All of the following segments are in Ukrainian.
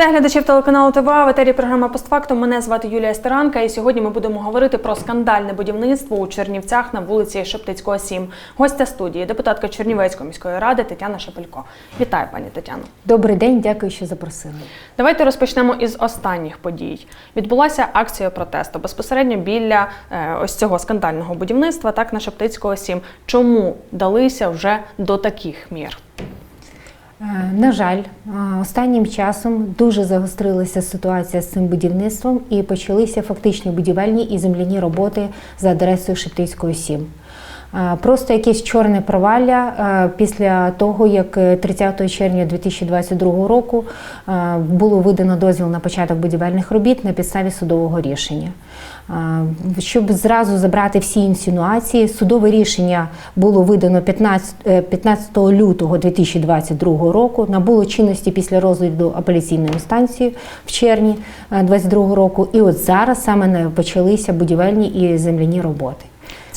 Вітаю глядачів телеканалу ТВА. В етері програма «Постфактум». Мене звати Юлія Стеранка, і сьогодні ми будемо говорити про скандальне будівництво у Чернівцях на вулиці Шептицького 7. Гостя студії, депутатка Чернівецької міської ради Тетяна Шепелько. Вітаю, пані Тетяно. Добрий день, дякую, що запросили. Давайте розпочнемо із останніх подій. Відбулася акція протесту безпосередньо біля е, ось цього скандального будівництва, так на Шептицького 7. Чому далися вже до таких мір? Е, На жаль, е, останнім часом дуже загострилася ситуація з цим будівництвом і почалися фактичні будівельні і земляні роботи за адресою Шептицького 7. Е, Просто якесь чорне провалля е, після того, як е, 30 червня 2022 року е, було видано дозвіл на початок будівельних робіт на підставі судового рішення. Е, Щоб зразу забрати всі інсинуації, судове рішення було видано 15, е, 15 лютого 2022 року, набуло чинності після розгляду апеляційної інстанції в червні 2022 року. І от зараз саме почалися будівельні і земляні роботи.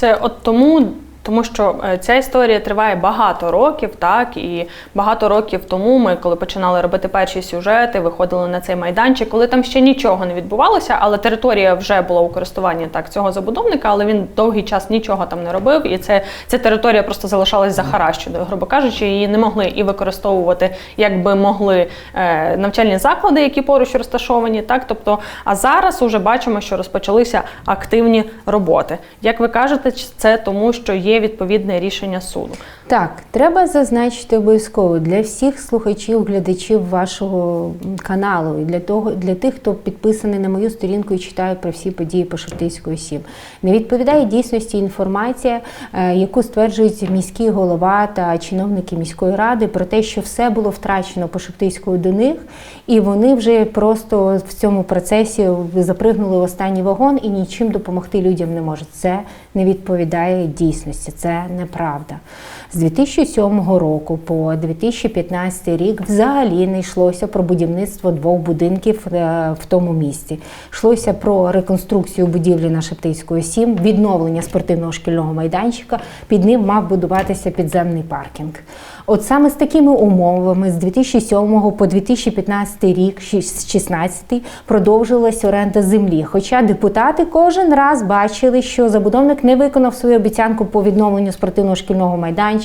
Це от тому, тому що е, ця історія триває багато років, так і багато років тому ми, коли починали робити перші сюжети, виходили на цей майданчик, коли там ще нічого не відбувалося, але територія вже була у користуванні так цього забудовника, але він довгий час нічого там не робив, і це ця територія просто залишалась захаращеною, грубо кажучи, її не могли і використовувати, як би могли е, навчальні заклади, які поруч розташовані. Так, тобто, а зараз уже бачимо, що розпочалися активні роботи. Як ви кажете, це тому, що є відповідне рішення суду. Так, треба зазначити обов'язково для всіх слухачів, глядачів вашого каналу і для того, для тих, хто підписаний на мою сторінку і читає про всі події по Шептицької 7. Не відповідає дійсності інформація, е, яку стверджують міський голова та чиновники міської ради про те, що все було втрачено по Шептицькою до них, і вони вже просто в цьому процесі запригнули в останній вагон і нічим допомогти людям не можуть. Це не відповідає дійсності, це неправда. З 2007 року по 2015 рік взагалі не йшлося про будівництво двох будинків е, в тому місці. Йшлося про реконструкцію будівлі на Шептицької 7, відновлення спортивного шкільного майданчика. Під ним мав будуватися підземний паркінг. От саме з такими умовами з 2007 по 2015 рік, з 16 продовжилась оренда землі. Хоча депутати кожен раз бачили, що забудовник не виконав свою обіцянку по відновленню спортивного шкільного майданчика,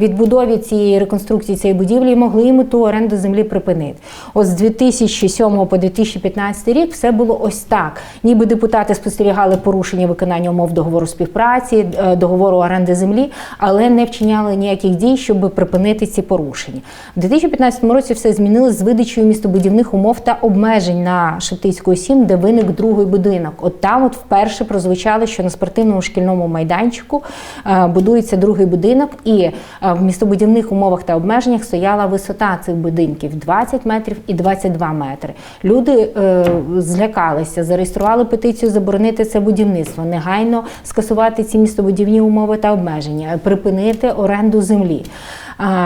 відбудові цієї реконструкції цієї будівлі могли йому ту оренду землі припинити. От з 2007 по 2015 рік все було ось так. Ніби депутати спостерігали порушення виконання умов договору співпраці, е, договору оренди землі, але не вчиняли ніяких дій, щоб припинити ці порушення. У 2015 році все змінилось з видачею містобудівних умов та обмежень на Шептицької 7, де виник другий будинок. От там от вперше прозвучало, що на спортивному шкільному майданчику е, будується другий будинок, і е, в містобудівних умовах та обмеженнях стояла висота цих будинків 20 метрів і 22 метри. Люди е, злякалися, зареєстрували петицію заборонити це будівництво, негайно скасувати ці містобудівні умови та обмеження, припинити оренду землі.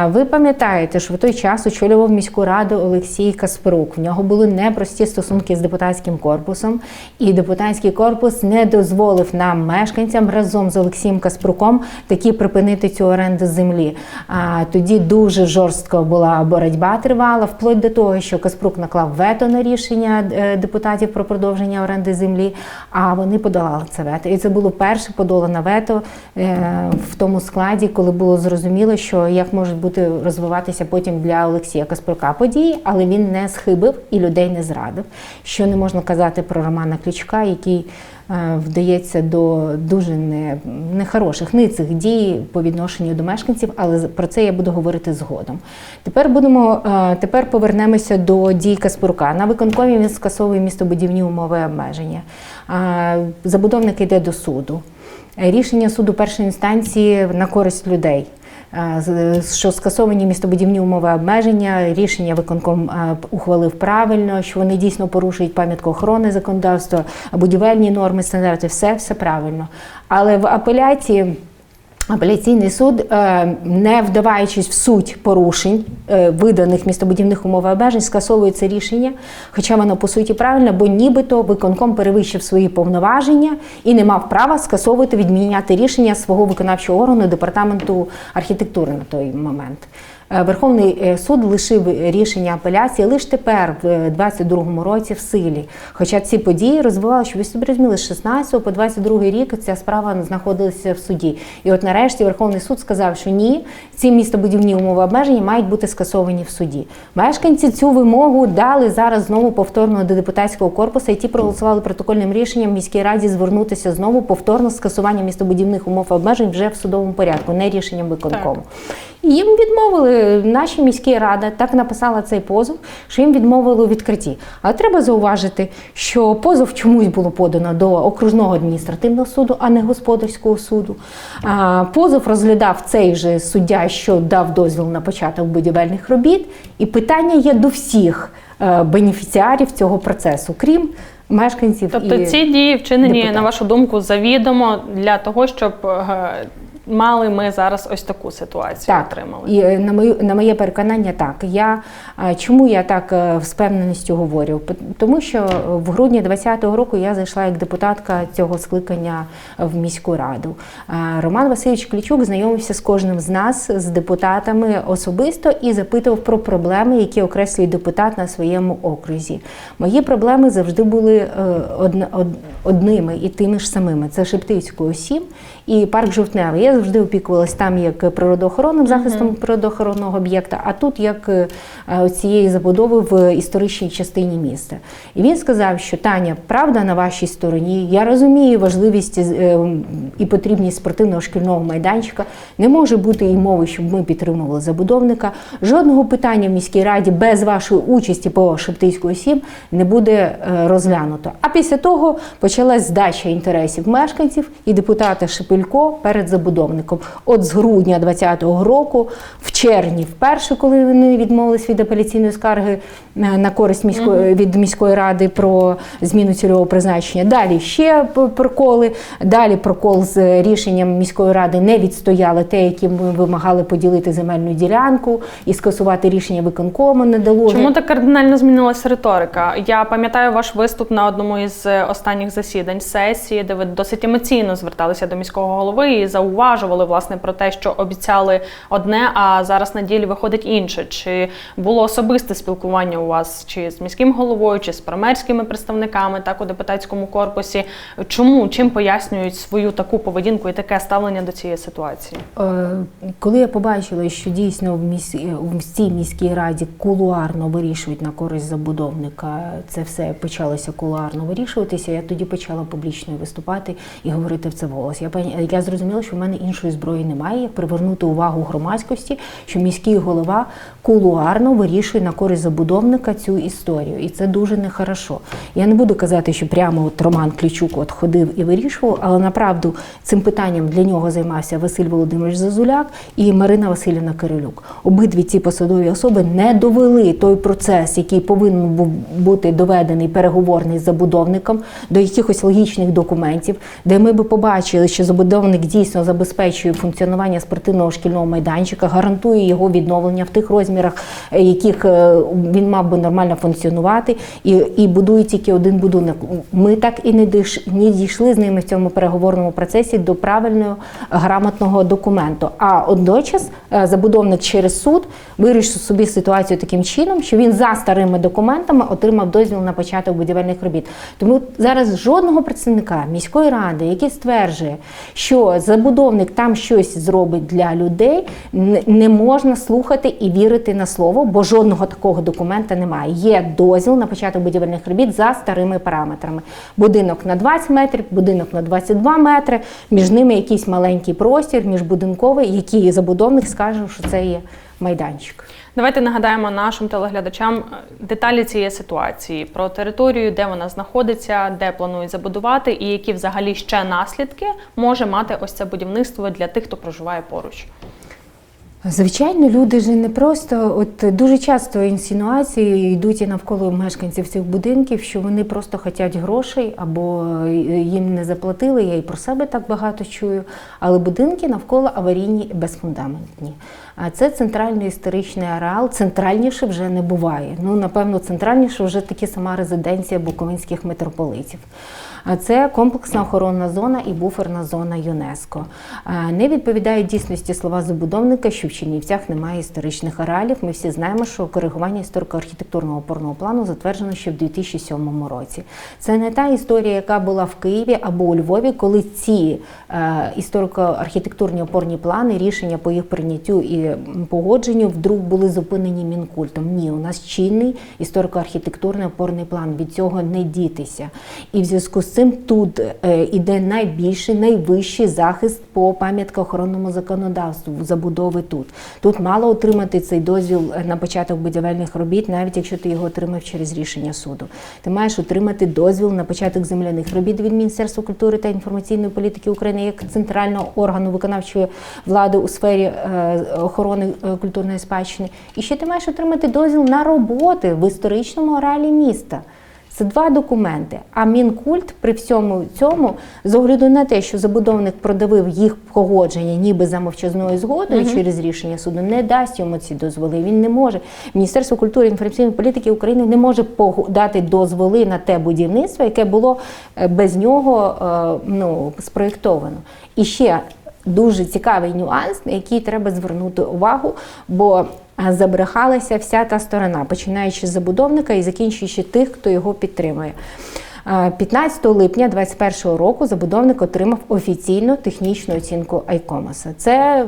Ви пам'ятаєте, що в той час очолював міську раду Олексій Каспарук. В нього були непрості стосунки з депутатським корпусом, і депутатський корпус не дозволив нам, мешканцям, разом з Олексієм Каспруком таки припинити цю оренду землі. А тоді дуже жорстко була боротьба тривала, вплоть до того, що Каспрук наклав вето на рішення е, депутатів про продовження оренди землі. А вони подолали це вето. І це було перше подолане вето е, в тому складі, коли було зрозуміло, що як можуть бути розвиватися потім для Олексія Каспрука події, але він не схибив і людей не зрадив. Що не можна казати про Романа Клічка, який е, вдається до дуже не, нехороших ницих дій по відношенню до мешканців, але про це я буду говорити згодом. Тепер будемо е, тепер повернемося до дій Каспрука. На виконкомі він скасовує містобудівні умови обмеження. Е, Забудовник йде до суду. Рішення суду першої інстанції на користь людей. Що скасовані містобудівні умови обмеження, рішення виконком ухвалив правильно, що вони дійсно порушують пам'ятку охорони законодавства, будівельні норми, стандарти, все, все правильно. Але в апеляції Апеляційний суд, е, не вдаваючись в суть порушень е, виданих містобудівних умов і обмежень, скасовує це рішення, хоча воно по суті правильно, бо нібито виконком перевищив свої повноваження і не мав права скасовувати відміняти рішення свого виконавчого органу департаменту архітектури на той момент. Е, Верховний е, суд лишив рішення апеляції лише тепер, в 22-му році, в силі. Хоча ці події розвивалися, що ви собі розуміли, з 16 по 22 рік ця справа знаходилася в суді. І от нарешті Верховний суд сказав, що ні, ці містобудівні умови обмеження мають бути скасовані в суді. Мешканці цю вимогу дали зараз знову повторно до депутатського корпусу, і ті проголосували протокольним рішенням в міській раді звернутися знову повторно з скасування містобудівних умов обмежень вже в судовому порядку, не рішенням виконкому. І їм відмовили наші міські рада, так написала цей позов, що їм відмовили у відкритті. Але треба зауважити, що позов чомусь було подано до окружного адміністративного суду, а не господарського суду. Позов розглядав цей же суддя, що дав дозвіл на початок будівельних робіт. І питання є до всіх е, бенефіціарів цього процесу, крім мешканців. Тобто і ці дії вчинені, депутатів. на вашу думку, завідомо для того, щоб е, мали ми зараз ось таку ситуацію Так, отримали. і е, на мою на моє переконання, так я чому я так е, з впевненістю говорю? Тому що в грудні 2020 року я зайшла як депутатка цього скликання в міську раду. Роман Васильович Клічук знайомився з кожним з нас, з депутатами особисто і запитував про проблеми, які окреслює депутат на своєму окрузі. Мої проблеми завжди були е, одними і тими ж самими. Це Шептицькою 7 і парк Жовтневий. Я завжди опікувалась там як природоохоронним захистом природоохоронного об'єкта, а тут як е, цієї забудови в історичній частині міста. І він сказав, що Таня, правда на вашій стороні. Я розумію важливість е, і потрібність спортивного шкільного майданчика. Не може бути і мови, щоб ми підтримували забудовника. Жодного питання в міській раді без вашої участі по Шептицької 7 не буде е, розглянуто. А після того почалась здача інтересів мешканців і депутата Шепелько перед забудовником. От з грудня 2020 року, в червні, вперше, коли вони відмовились від апеляційної скарги е, на користь міської від міської ради про зміну цільового призначення. Далі ще проколи. Далі прокол з рішенням міської ради не відстояли те, які ми вимагали поділити земельну ділянку і скасувати рішення виконкому не дало. Чому так кардинально змінилася риторика? Я пам'ятаю ваш виступ на одному із е, останніх засідань сесії, де ви досить емоційно зверталися до міського голови і зауважували власне про те, що обіцяли одне, а зараз на ділі виходить інше. Чи було особисте спілкування у вас чи з міським головою, чи з промерськими представниками, так у депутатському корпусі? Чому чим пояснюють свою таку поведінку і таке ставлення до цієї ситуації? Е, Коли я побачила, що дійсно в міс... в міській раді кулуарно вирішують на користь забудовника, це все почалося кулуарно вирішуватися. Я тоді почала публічно виступати і говорити в це голос. Я я зрозуміла, що в мене іншої зброї немає, як привернути увагу громадськості, що міський голова кулуарно вирішує на користь забудовника цю історію, і це дуже нехорошо. Я не буду казати, що прямо от Роман Клічук от ходив і вирішував, але направду цим питанням для нього займався Василь Володимирович Зазуляк і Марина Васильівна Кирилюк. Обидві ці посадові особи не довели той процес, який повинен був бути доведений переговорний з забудовником до якихось логічних документів, де ми би побачили, що забудовник дійсно забезпечує функціонування спортивного шкільного майданчика, гарантує його відновлення в тих розмірах, е, яких е, він мав би нормально функціонувати, і, і будує тільки один будинок. Ми так і не дійш- не дійшли з ними в цьому переговорному процесі до правильного грамотного документу. А водночас е, забудовник через суд вирішив собі ситуацію таким чином, що він за старими документами отримав дозвіл на початок будівельних робіт. Тому зараз жодного представника міської ради, який стверджує, що забудовник там щось зробить для людей, не можна слухати і вірити на слово, бо жодного такого документа немає. Є дозвіл на початок будівельних робіт за старими параметрами. Будинок на 20 метрів, будинок на 22 метри, між ними якийсь маленький простір, міжбудинковий, який забудовник скаже, що це є майданчик. Давайте нагадаємо нашим телеглядачам е, деталі цієї ситуації про територію, де вона знаходиться, де планують забудувати, і які взагалі ще наслідки може мати ось це будівництво для тих, хто проживає поруч. Звичайно, люди ж не просто от дуже часто інсинуації йдуть і навколо мешканців цих будинків, що вони просто хочуть грошей або їм не заплатили. Я і про себе так багато чую. Але будинки навколо аварійні безфундаментні. А це центральний історичний ареал. Центральніше вже не буває. Ну напевно, центральніше вже таки сама резиденція буковинських митрополитів. Це комплексна охоронна зона і буферна зона ЮНЕСКо. Не відповідають дійсності слова забудовника, що в Чернівцях немає історичних ареалів. Ми всі знаємо, що коригування історико-архітектурного опорного плану затверджено ще в 2007 році. Це не та історія, яка була в Києві або у Львові, коли ці е, історико-архітектурні опорні плани, рішення по їх прийняттю і погодженню вдруг були зупинені мінкультом. Ні, у нас чинний історико-архітектурний опорний план. Від цього не дітися. І в зв'язку з цим тут е, іде найбільший, найвищий захист по пам'яткоохоронному законодавству забудови тут. Тут мало отримати цей дозвіл е, на початок будівельних робіт, навіть якщо ти його отримав через рішення суду. Ти маєш отримати дозвіл на початок земляних робіт від Міністерства культури та інформаційної політики України як центрального органу виконавчої влади у сфері е, охорони культурної спадщини. І ще ти маєш отримати дозвіл на роботи в історичному ареалі міста. Це два документи. А Мінкульт при всьому цьому, з огляду на те, що забудовник продавив їх погодження ніби за мовчазною згодою через рішення суду, не дасть йому ці дозволи. Він не може. Міністерство культури і інформаційної політики України не може дати дозволи на те будівництво, яке було е, без нього е, ну, спроєктовано. І ще дуже цікавий нюанс, на який треба звернути увагу, бо забрехалася вся та сторона, починаючи з забудовника і закінчуючи тих, хто його підтримує. А, 15 липня 2021 року забудовник отримав офіційну технічну оцінку Айкомаса. Це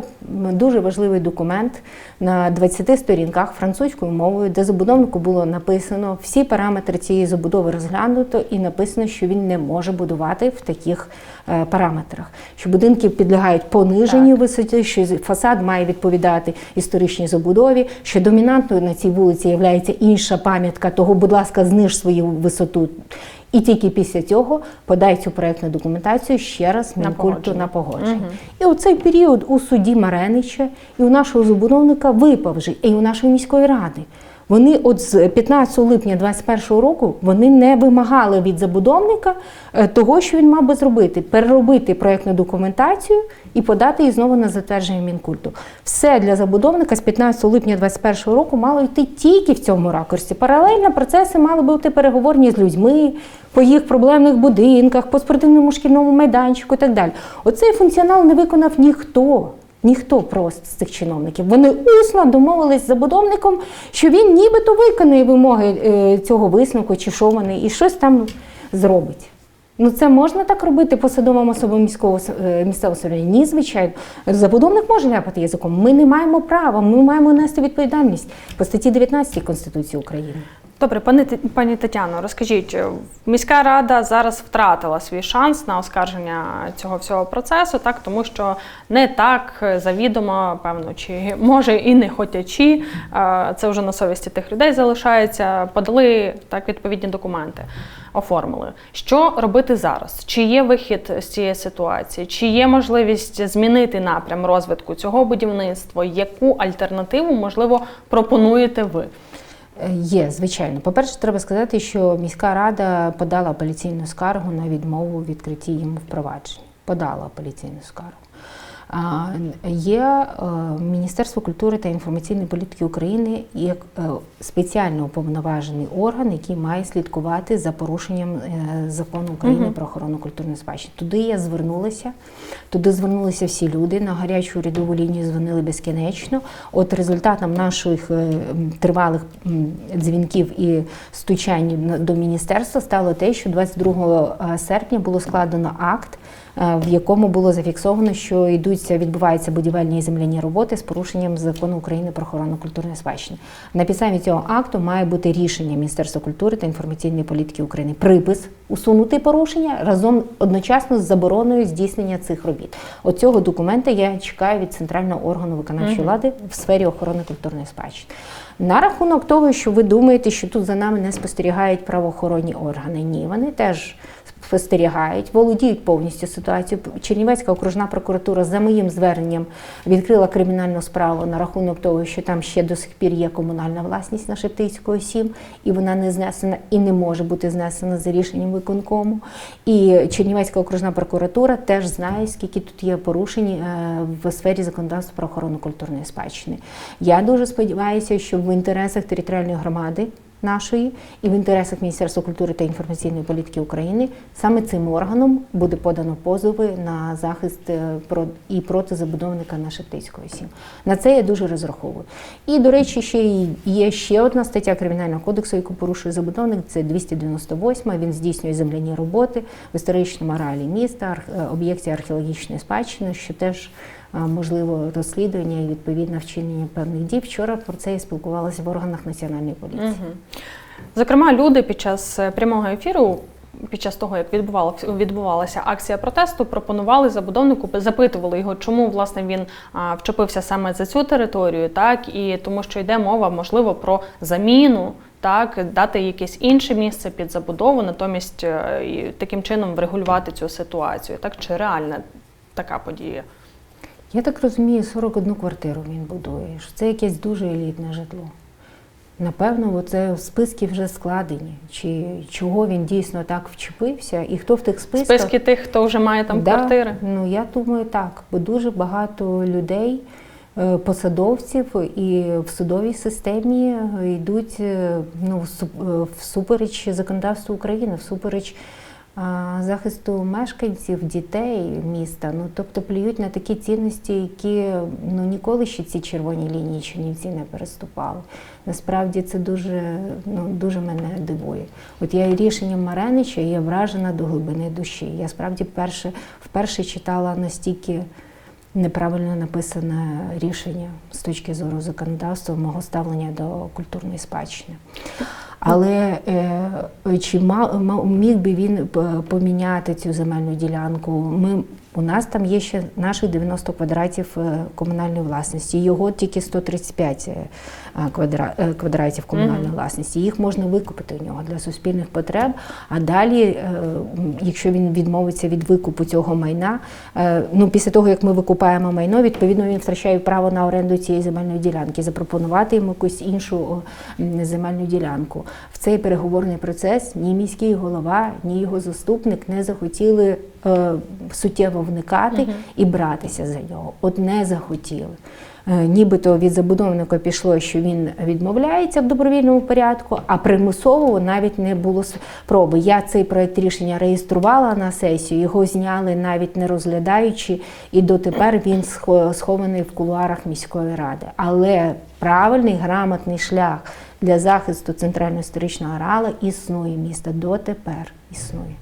дуже важливий документ на 20 сторінках французькою мовою, де забудовнику було написано всі параметри цієї забудови розглянуто, і написано, що він не може будувати в таких е, параметрах. Що будинки підлягають пониженню висоті, що фасад має відповідати історичній забудові, що домінантною на цій вулиці є інша пам'ятка, того, будь ласка, зниж свою висоту. І тільки після цього подай цю проектну документацію ще раз На Мінкульту на погодження. І у цей період у суді Маренича і у нашого забудовника випав вже, і у нашої міської ради. Вони от з 15 липня 2021 року вони не вимагали від забудовника е, того, що він мав би зробити: переробити проєктну документацію і подати її знову на затвердження Мінкульту. Все для забудовника з 15 липня 2021 року мало йти тільки в цьому ракурсі. Паралельно процеси мали бути переговорні з людьми по їх проблемних будинках, по спортивному шкільному майданчику і так далі. Оцей функціонал не виконав ніхто. Ніхто просто з цих чиновників. Вони усно домовились з забудовником, що він нібито виконує вимоги е, цього висновку, чи що вони, і щось там зробить. Ну це можна так робити посадовим особам міського е, місцевого самоврядування? Ні, звичайно. Забудовник може ляпати язиком. Ми не маємо права, ми маємо нести відповідальність по статті 19 Конституції України. Добре, пані, пані Тетяно, розкажіть, е, міська рада зараз втратила свій шанс на оскарження цього всього процесу, так тому що не так завідомо, певно, чи може і не хотячи, е, це вже на совісті тих людей залишається. Подали так відповідні документи, оформили. Що робити зараз? Чи є вихід з цієї ситуації? Чи є можливість змінити напрям розвитку цього будівництва? Яку альтернативу можливо пропонуєте ви? Е, Є, звичайно. По-перше, треба сказати, що міська рада подала апеляційну скаргу на відмову відкритті йому впровадження. Подала апеляційну скаргу. Є е, Міністерство культури та інформаційної політики України як е, спеціально уповноважений орган, який має слідкувати за порушенням е, закону України про охорону культурної спадщини. Туди я звернулася, туди звернулися всі люди. На гарячу урядову лінію дзвонили безкінечно. От результатом наших тривалих дзвінків і стучань до міністерства стало те, що 22 серпня було складено акт в якому було зафіксовано, що йдуться, відбуваються будівельні і земляні роботи з порушенням закону України про охорону культурної спадщини. На підставі цього акту має бути рішення Міністерства культури та інформаційної політики України. Припис усунути порушення разом одночасно з забороною здійснення цих робіт. Оцього документа я чекаю від центрального органу виконавчої влади в сфері охорони культурної спадщини. На рахунок того, що ви думаєте, що тут за нами не спостерігають правоохоронні органи. Ні, вони теж спостерігають, володіють повністю ситуацією. Чернівецька окружна прокуратура за моїм зверненням відкрила кримінальну справу на рахунок того, що там ще до сих пір є комунальна власність на Шептицького 7, і вона не знесена і не може бути знесена за рішенням виконкому. І Чернівецька окружна прокуратура теж знає, скільки тут є порушень е, в сфері законодавства про охорону культурної спадщини. Я дуже сподіваюся, що в інтересах територіальної громади нашої і в інтересах Міністерства культури та інформаційної політики України саме цим органом буде подано позови на захист е, і проти забудовника на Шептицького 7. На це я дуже розраховую. І, до речі, ще є ще одна стаття Кримінального кодексу, яку порушує забудовник, це 298. Він здійснює земляні роботи в історичному ареалі міста, е, об'єкті археологічної спадщини, що теж можливо розслідування і відповідне вчинення певних дій. Вчора про це і спілкувалася в органах національної поліції. Мгм. Зокрема, люди під час е, прямого ефіру, під час того, як відбувала- відбувалася акція протесту, пропонували забудовнику, запитували його, чому власне він вчепився саме за цю територію, так і тому, що йде мова, можливо, про заміну. Так, дати якесь інше місце під забудову, натомість е, таким чином врегулювати цю ситуацію. Так чи реальна така подія? Я так розумію, 41 квартиру він будує. що Це якесь дуже елітне житло. Напевно, це списки вже складені. Чи чого він дійсно так вчепився, і хто в тих списках Списки тих, хто вже має там Да, квартири. Ну я думаю, так, бо дуже багато людей, е, посадовців і в судовій системі е, йдуть е, ну, всу- всупереч законодавству України, всупереч захисту мешканців, дітей міста. Ну тобто плюють на такі цінності, які ну ніколи ще ці червоні лінії Чернівці не переступали. Насправді це дуже, ну, дуже мене дивує. От я рішенням Маренича є вражена до глибини душі. Я справді перше, вперше читала настільки неправильно написане рішення з точки зору законодавства, мого ставлення до культурної спадщини. Але е, чи міг би він поміняти цю земельну ділянку? Ми, у нас там є ще наших 90 квадратів е, комунальної власності. Його тільки 135 е, квадра, е, квадратів комунальної Мгм. власності. Їх можна викупити у нього для суспільних потреб. А далі, якщо він відмовиться від викупу цього майна, ну після того як ми викупаємо майно, відповідно він втрачає право на оренду цієї земельної ділянки, запропонувати йому якусь іншу земельну ділянку. В цей переговорний процес ні міський голова, ні його заступник не захотіли суттєво вникати і братися за нього. От не захотіли. Е, Нібито від забудовника пішло, що він відмовляється в добровільному порядку, а примусово навіть не було спроби. Я цей проект рішення реєструвала на сесію, його зняли навіть не розглядаючи, і дотепер він схований в кулуарах міської ради. Але правильний грамотний шлях для захисту центрального історичного ареалу існує міста дотепер існує.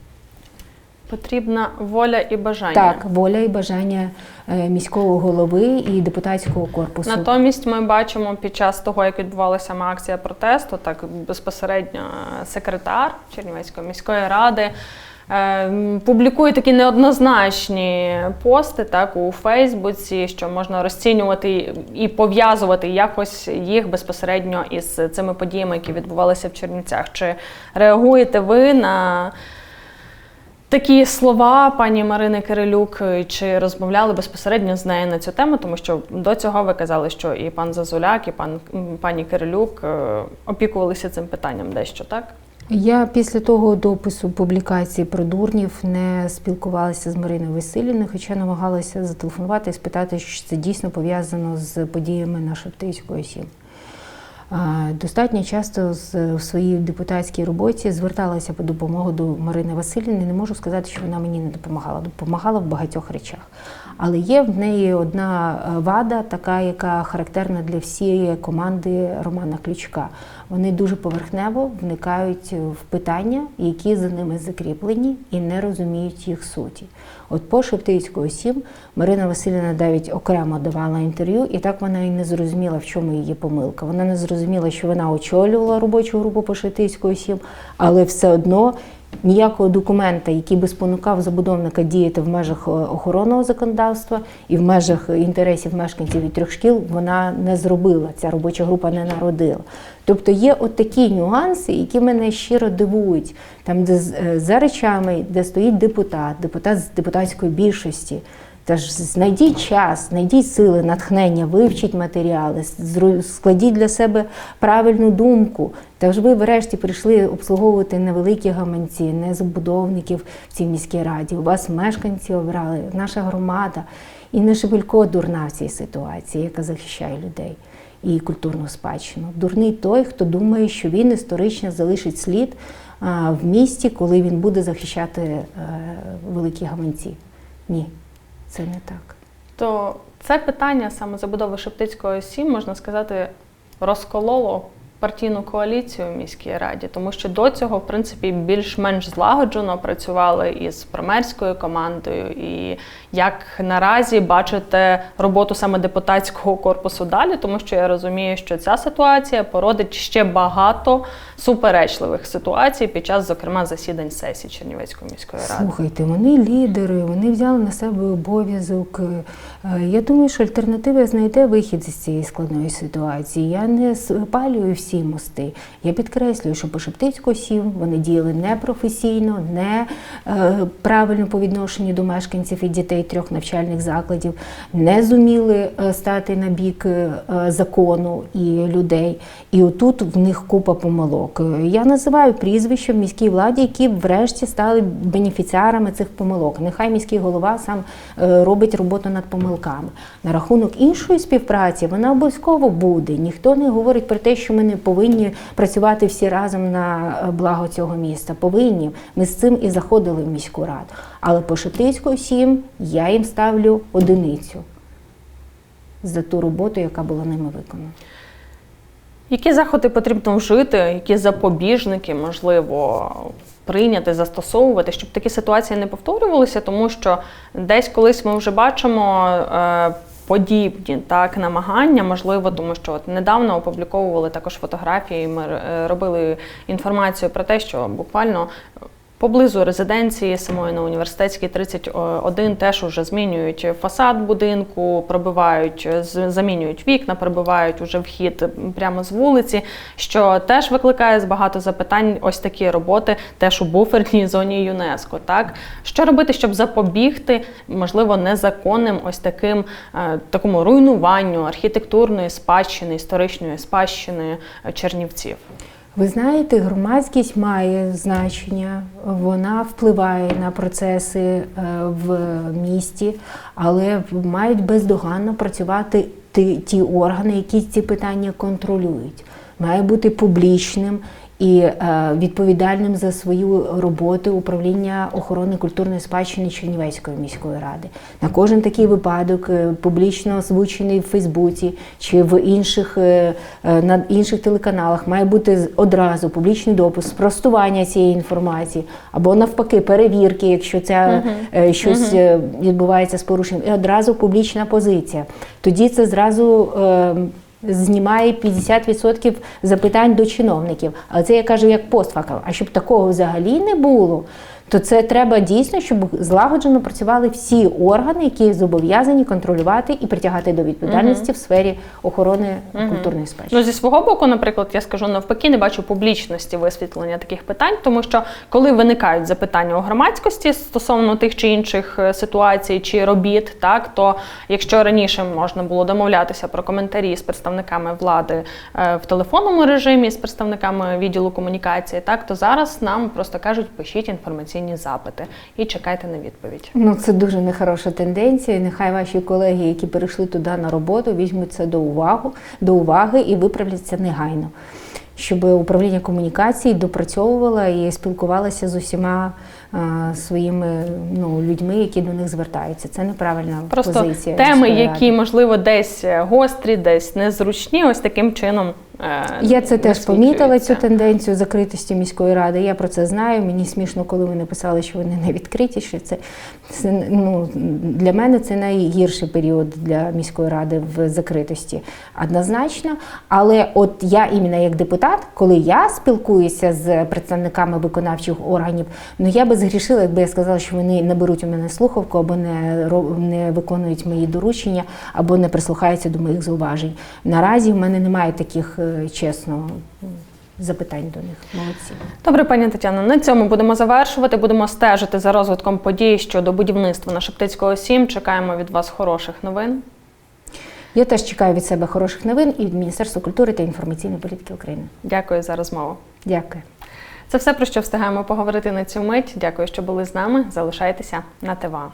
Потрібна воля і бажання. Так, воля і бажання е, міського голови і депутатського корпусу. Натомість ми бачимо під час того, як відбувалася акція протесту, так безпосередньо е, секретар Чернівецької міської ради е, публікує такі неоднозначні пости так у Фейсбуці, що можна розцінювати і пов'язувати якось їх безпосередньо із цими подіями, які відбувалися в Чернівцях. Чи реагуєте ви на Такі слова пані Марини Кирилюк, чи розмовляли безпосередньо з нею на цю тему, тому що до цього ви казали, що і пан Зазуляк, і пан пані Кирилюк е, опікувалися цим питанням дещо, так? Я після того допису публікації про дурнів не спілкувалася з Мариною Васильівною, хоча намагалася зателефонувати і спитати, що це дійсно пов'язано з подіями на Шептицької 7. Достатньо часто в своїй депутатській роботі зверталася по допомогу до Марини Васильівни. Не можу сказати, що вона мені не допомагала. Допомагала в багатьох речах. Але є в неї одна е, вада, така, яка характерна для всієї команди Романа Ключка. Вони дуже поверхнево вникають в питання, які за ними закріплені, і не розуміють їх суті. От по Шептицьку осім Марина Васильівна навіть окремо давала інтерв'ю, і так вона і не зрозуміла, в чому її помилка. Вона не зрозуміла, що вона очолювала робочу групу по Шептицьку осім, але все одно ніякого документа, який би спонукав забудовника діяти в межах е, охоронного законодавства і в межах інтересів мешканців і трьох шкіл, вона не зробила. Ця робоча група не народила. Тобто є от такі нюанси, які мене щиро дивують. Там, де е, за речами, де стоїть депутат, депутат з депутатської більшості. Тож знайдіть час, знайдіть сили, натхнення, вивчіть матеріали, складіть для себе правильну думку. Та ж ви врешті прийшли обслуговувати невеликі гаманці, не забудовників в цій міській раді. У вас мешканці обрали, наша громада. І не Шебелько дурна в цій ситуації, яка захищає людей. і культурну спадщину. Дурний той, хто думає, що він історично залишить слід в місті, коли він буде захищати е, великі гаманці. Ні, це не так. То це питання саме забудови Шептицького 7, можна сказати, розкололо партійну коаліцію в міській раді, тому що до цього, в принципі, більш-менш злагоджено працювали із промерською командою. І як наразі бачите роботу саме депутатського корпусу далі, тому що я розумію, що ця ситуація породить ще багато суперечливих ситуацій під час, зокрема, засідань сесії Чернівецької міської ради. Слухайте, вони лідери, вони взяли на себе обов'язок. Е, Я думаю, що альтернатива знайде вихід з цієї складної ситуації. Я не спалюю всі мости. Я підкреслюю, що по Шептицьку 7 вони діяли непрофесійно, не е, правильно по відношенню до мешканців і дітей трьох навчальних закладів, не зуміли е, стати на бік е, закону і людей. І отут в них купа помилок. Я називаю прізвища в міській владі, які врешті стали бенефіціарами цих помилок. Нехай міський голова сам е, робить роботу над помилками. На рахунок іншої співпраці вона обов'язково буде. Ніхто не говорить про те, що ми не повинні працювати всі разом на е, благо цього міста. Повинні. Ми з цим і заходили в міську раду. Але по Шептицьку 7 я їм ставлю одиницю за ту роботу, яка була ними виконана. Які заходи потрібно вжити, які запобіжники можливо прийняти, застосовувати, щоб такі ситуації не повторювалися, тому що десь колись ми вже бачимо. Подібні так намагання, можливо, тому що от недавно опубліковували також фотографії. Ми е, робили інформацію про те, що буквально Поблизу резиденції самої на університетській 31 теж уже змінюють фасад будинку, пробивають, замінюють вікна, пробивають уже вхід прямо з вулиці, що теж викликає багато запитань. Ось такі роботи теж у буферній зоні ЮНЕСКО. Так що робити, щоб запобігти, можливо, незаконним ось таким е, такому руйнуванню архітектурної спадщини, історичної спадщини е, Чернівців. Ви знаєте, громадськість має значення, вона впливає на процеси е, в місті, але мають бездоганно працювати ті, ті органи, які ці питання контролюють. Має бути публічним і е, відповідальним за свою роботу управління охорони культурної спадщини Чернівецької міської ради. На кожен такий випадок е, публічно озвучений в Фейсбуці чи в інших е, на інших телеканалах має бути одразу публічний допуск, спростування цієї інформації або навпаки перевірки, якщо це е, щось е, відбувається з порушенням, і одразу публічна позиція. Тоді це зразу. Знімає 50% запитань до чиновників. Але це я кажу як постфактум. А щоб такого взагалі не було, то це треба дійсно, щоб злагоджено працювали всі органи, які зобов'язані контролювати і притягати до відповідальності в сфері охорони культурної спадщини. Ну, зі свого боку, наприклад, я скажу навпаки, не бачу публічності висвітлення таких питань, тому що коли виникають запитання у громадськості стосовно тих чи інших е, ситуацій чи робіт, так то якщо раніше можна було домовлятися про коментарі з представниками влади е, в телефонному режимі, з представниками відділу комунікації, так то зараз нам просто кажуть, пишіть інформаційні запити і чекайте на відповідь. Ну, це дуже нехороша тенденція. Нехай ваші колеги, які перейшли туди на роботу, візьмуть це до уваги, до уваги і виправляться негайно. Щоб управління комунікації допрацьовувало і спілкувалося з усіма своїми ну, людьми, які до них звертаються. Це неправильна Просто позиція. теми, які можливо десь е, гострі, десь незручні, ось таким чином. е, Я це теж помітила цю тенденцію закритості міської ради. Я про це знаю. Мені смішно, коли ви написали, що вони не відкритіші. Це, це ну, для мене це найгірший період для міської ради в закритості. Однозначно. Але от я іменно як депутат, коли я спілкуюся з представниками виконавчих органів, ну я би згрішила, якби я сказала, що вони не беруть у мене слухавку або не, не виконують мої доручення, або не прислухаються до моїх зауважень. Наразі в мене немає таких, е, чесно, запитань до них. Молодці. Добре, пані Тетяно, на цьому будемо завершувати. Будемо стежити за розвитком подій щодо будівництва на Шептицького 7. Чекаємо від вас хороших новин. Я теж чекаю від себе хороших новин і від Міністерства культури та інформаційної політики України. Дякую за розмову. Дякую. Це все про що встигаємо поговорити на цю мить. Дякую, що були з нами. Залишайтеся на ТВА.